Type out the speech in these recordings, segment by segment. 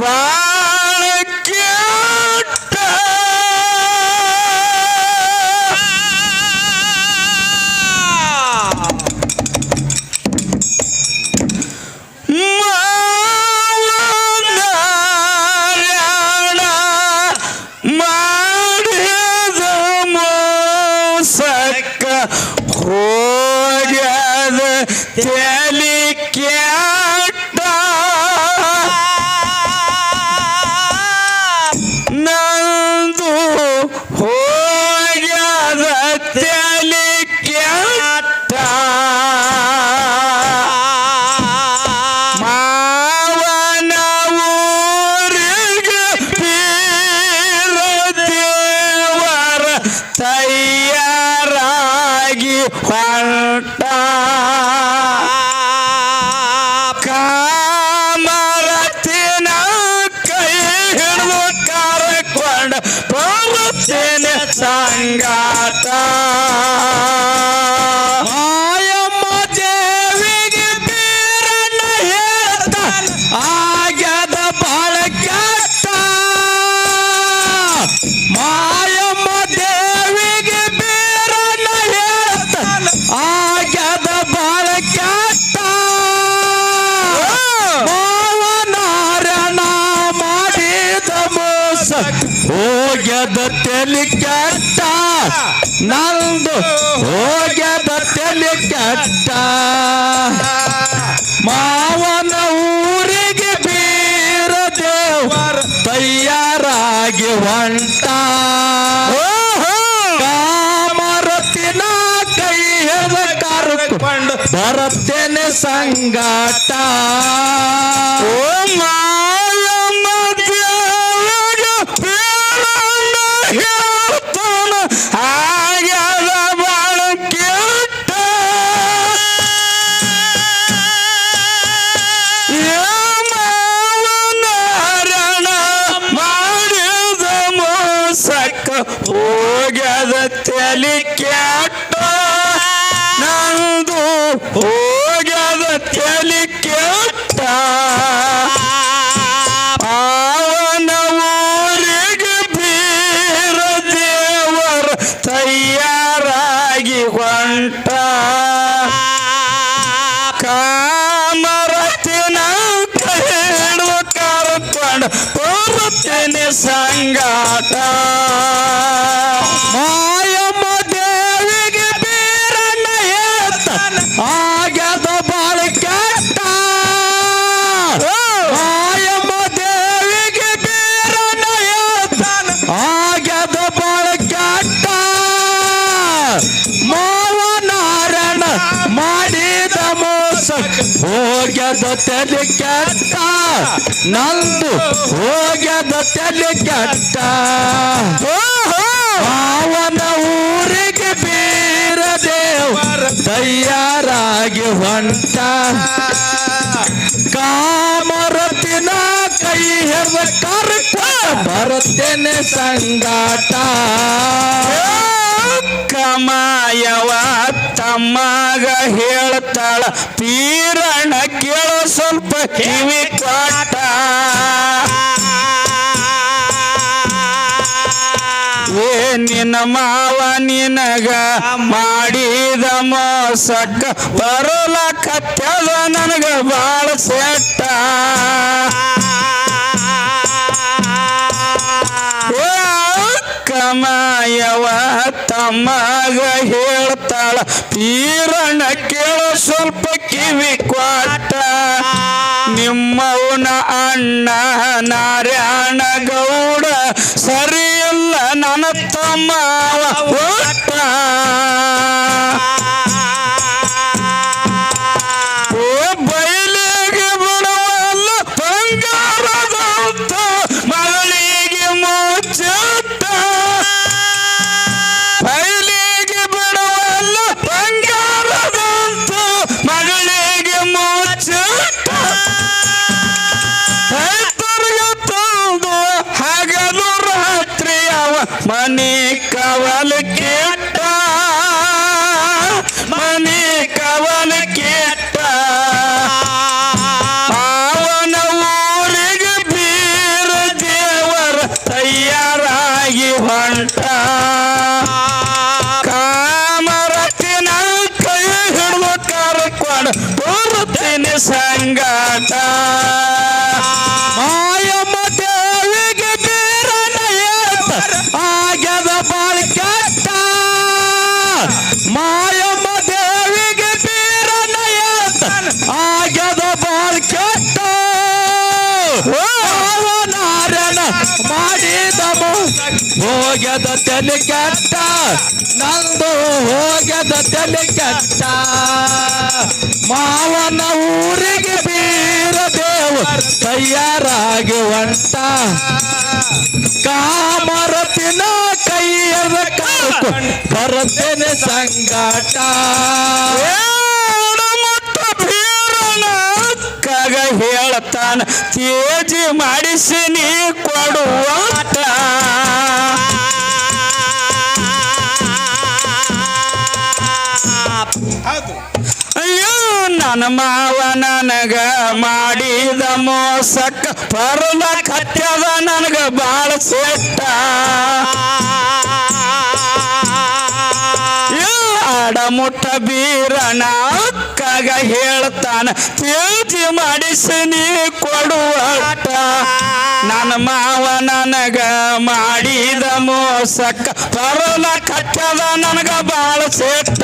ಬಾಳ ಹೋಗ್ಯದ ತಲೆ ಕೆಟ್ಟ ನಂದು ಹೋಗ್ಯದ ತಲೆ ಕೆಟ್ಟ. ಮಾವನ ಊರಿಗೆ ಬೀರ ದೇವರ ತಯಾರಾಗಿ ಹೊಂಟ. ಕಾಮರತಿನ ಕೈ ಹಿಡಿದ ಕರ್ಕೊಂಡು ಬರುತ್ತೇನೆ ಸಂಗಾಟ. ಹೋಗ್ಯದ ತಲೆ ಕೆಟ್ಟ. ನಂದು ಹೋಗ್ಯದ ತಲೆ ಕೆಟ್ಟ. ಅವನ ಊರಿಗೆ ಬೀರದೇವ ತಯಾರಾಗಿ ಹೊಂಟ. ಕಾಮರತಿನ ಕೈ ಹಿಡಿದ ಕರ್ಕ ಬರುತ್ತೇನೆ ಸಂಗಾಟ. ಕಮಾಯವ ತಮ್ಮಗ ಹೇಳ್ತಾಳ ಪೀರಣ್ಣ ಕೇಳೋ ಸ್ವಲ್ಪ ಕಿವಿ ಕಾಟ ಏ ನಿನ್ನ ಮಾವ ನಿನಗ ಮಾಡಿದ ಮೋಸಕ್ಕ ಬರೋಲಕತ್ಯದ ನನಗ ಬಾಳ ಸೆಟ್ಟ ತಮ್ಮಗ ಹೇಳ್ತಾಳ ಪೀರಣ ಕೇಳ ಸ್ವಲ್ಪ ಕಿವಿ ಕ್ವಾಟ. ನಿಮ್ಮವನ ಅಣ್ಣ ನಾರಾಯಣ ಗೌಡ ಸರಿಯಲ್ಲ ನನ್ನ ತಮ್ಮ ಒಟ್ಟ ನಾರಾಯಣ ಮಾಡಿದ ಹೋಗ್ಯದ ತಲೆ ಕೆಟ್ಟ ನಂದು ಹೋಗ್ಯದ ತಲೆ ಕೆಟ್ಟ ಮಾವನ ಊರಿಗೆ ಬೀರದೇವ ತಯಾರಾಗಿ ಹೊಂಟ ಕಾಮರತಿನ ಕೈಯದ ಕರ್ಕೊಂಡು ಬರುತ್ತೇನೆ ಸಂಗಾಟ. ಹೇಳ್ತಾನ ತೇಜಿ ಮಾಡಿಸಿ ನೀ ಕೊಡುವ ಅಯ್ಯೋ ನನ್ನ ಮಾವ ನನಗ ಮಾಡಿದ ಮೋಸಕ್ಕ ಪರ್ವ ಕತ್ಯದ ನನಗ ಬಾಳ ಸೆಟ್ಟ ಆಡ ಮುಟ್ಟ ಬೀರನ ಅಕ್ಕಗ ಹೇಳ್ತಾನ ತೇಜಿ ಮಾಡಿಸಿ ನೀ ಕೊಡುವ ನನ್ನ ಮಾವ ನನಗ ಮಾಡಿದ ಮೋಸಕ್ಕ ಪರಲ ಕಟ್ಟದ ನನಗ ಬಾಳ ಸೆಟ್ಟ.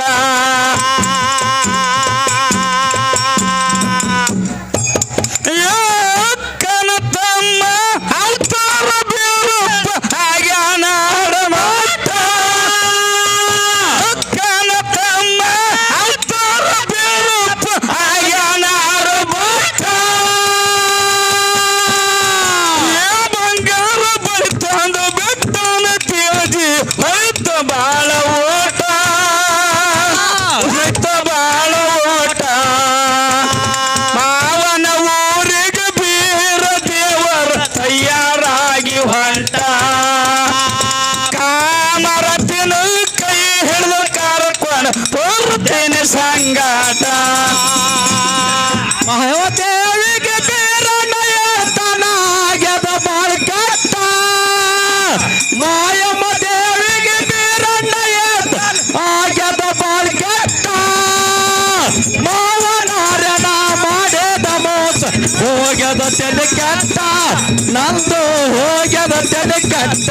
ನಂದು ಹೋಗ್ಯದ ತೆಲೆ ಕಟ್ಟ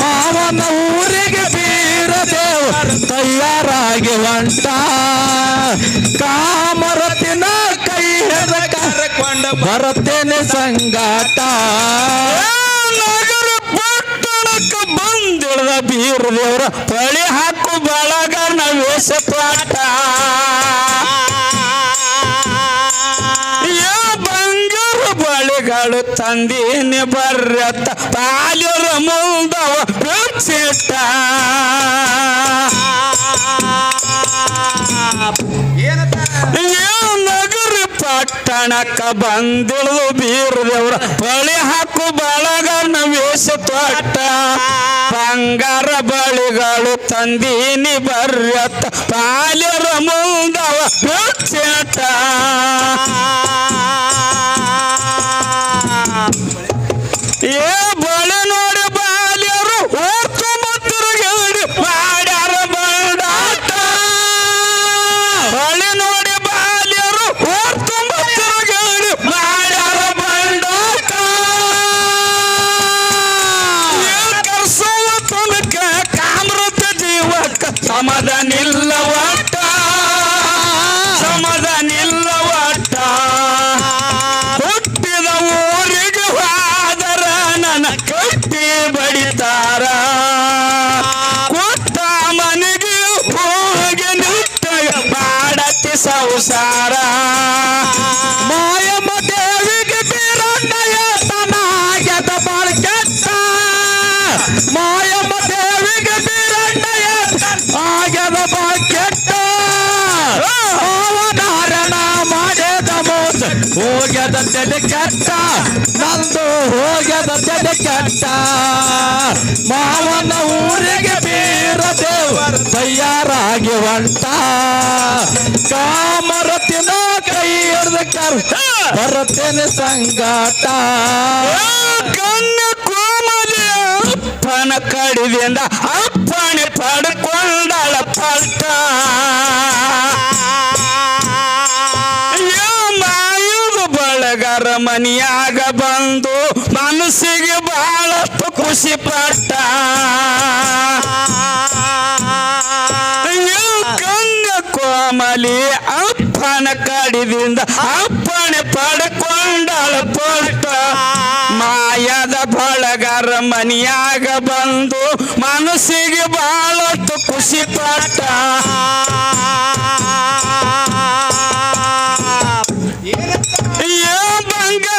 ಮಾವನ ಊರಿಗೆ ಬೀರ ದೇವ ತಯಾರಾಗಿ ಹೊಂಟ. ಕಾಮರತಿನ ಬರುತ್ತೇನೆ ಸಂಗಾಟ. ನಗರ ಪಟ್ಟಣಕ್ಕ ಬಂದಿಳದ ಬೀರ ದೇವ್ರ ಪಳಿ ಹಾಕು ಬಳಗ ನವೇಶ ಪಾಠ. ಬಂಗಾರ ಬಳಿಗಳು ತಂದೀನಿ ಬರ್ರತ್ತ ಪಾಲ್ಯರ ಮುಂದವ ಬೆಚ್ಚಿಟ್ಟ. ಏನಂತ ನಗರಿ ಪಟ್ಟಣಕ್ಕ ಬಂದಿಳಿದು ಬೀರದೇವ್ರ ಬಳಿ ಹಾಕು ಬಳಗ ವೇಷ ತೊಟ್ಟ. ಬಂಗಾರ ಬಳಿಗಳು ತಂದೀನಿ ಬರ್ಯತ್ತ, ಪಾಲ್ಯರ ಮುಂದವ ಬೆಚ್ಚಟ ಹೋಗ್ಯದ ತೆಡೆ ಕೆಟ್ಟ ನಂದು ಹೋಗ್ಯದ ತೆಡೆ ಕೆಟ್ಟ ಮಾವನ ಊರಿಗೆ ಬೀರ ದೇವರ ತಯಾರಾಗಿ ಹೊಂಟ. ಕಾಮರತಿನ ಕೈ ಹಿಡಿದ ಕರ್ತ ಬರತೇನೆ ಸಂಗಾಟ. ಕಣ್ಣ ಕೋಮಲಿ ಅಪ್ಪನ ಕಡಿದಿಂದ ಅಪ್ಪಣೆ ಪಡ್ಕೊಂಡಳ ಪಟ್ಟ. ಮನಿಯಾಗ ಬಂದು ಮನಸ್ಸಿಗೆ ಬಹಳಷ್ಟು ಖುಷಿ ಪಟ್ಟ. ಕನ್ಯ ಕೋಮಲಿ ಅಪ್ಪನ ಕಡಿದಿಂದ ಅಪ್ಪಣೆ ಪಡ್ಕೊಂಡಳ ಪಟ್ಟ. ಮಾಯದ ಬಳಗರ ಮನಿಯಾಗ ಬಂದು ಮನಸ್ಸಿಗೆ ಬಹಳಷ್ಟು ಖುಷಿ ಪಟ್ಟ. We got.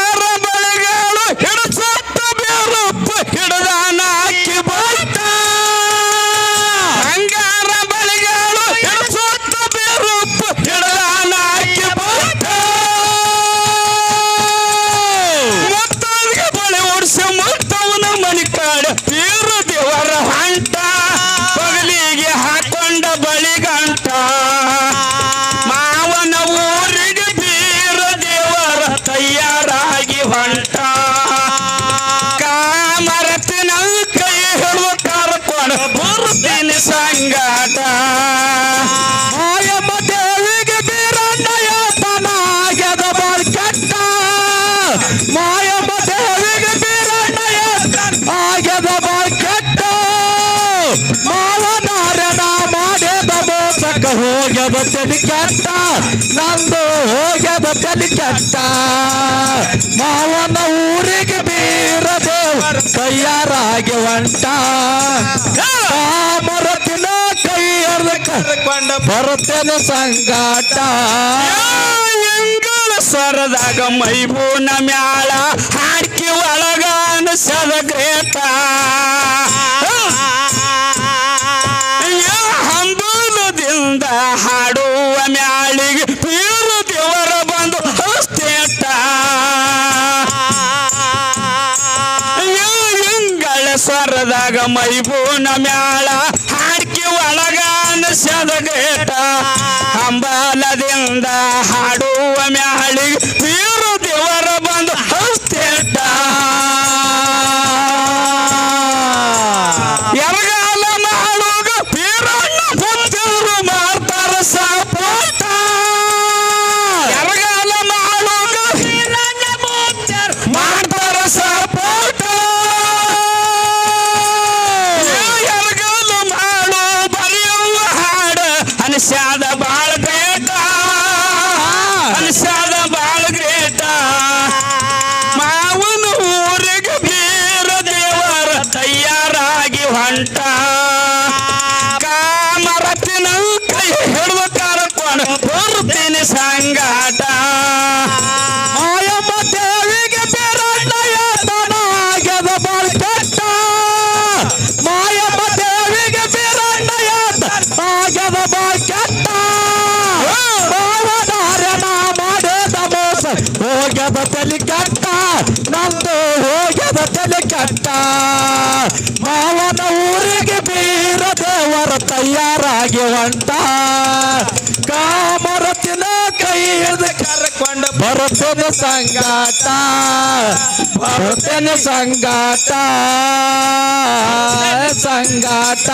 ಹೋಗ್ಯದ ತಲೆ ಕೆಟ್ಟ ನಂದು ಹೋಗ್ಯದ ತಲೆ ಕೆಟ್ಟ ಮಾವನ ಊರಿಗೆ ಬೀರ ಕೈಯಾರಾಗಿ ಹೊಂಟ ಮರತಿನ ಕೈಯರ್ದ ಕರ್ಕೊಂಡ ಬರುತ್ತೇನೆ ಸಂಗಾಟ. ಸರದಾಗ ಮೈಬೂನ ಮ್ಯಾಳ ಹಾಡ್ಕಿ ಒಳಗ ಅನಿಸದ ಗ್ರೇಟ ಮೈಬೂನ ಮ್ಯಾಳ ಹಾಡ್ಕಿ ಒಳಗ ಸದಗೇಟ ಹಂಬಲದಿಂದ ಹಾಡುವ ಮ್ಯಾಳಿಗೆ ಅನಿಸ್ಯಾದ ಬಾಳ ಹೋಗ್ಯದ ತಲೆ ಕಟ್ಟ ನಂದು ಹೋಗ್ಯದ ತಲೆ ಕಟ್ಟ ಮಾವನ ಊರಿಗೆ ಬೀರ ದೇವರ ತಯಾರಾಗಿ ಹೊಂಟ. ಕಾಮರತಿನ ಕೈ ಹಿಡಿದು ಕರ್ಕೊಂಡ ಬರುತ್ತೇನೆ ಸಂಗಾಟ ಬರುತ್ತೇನೆ ಸಂಗಾಟ ಸಂಗಾಟ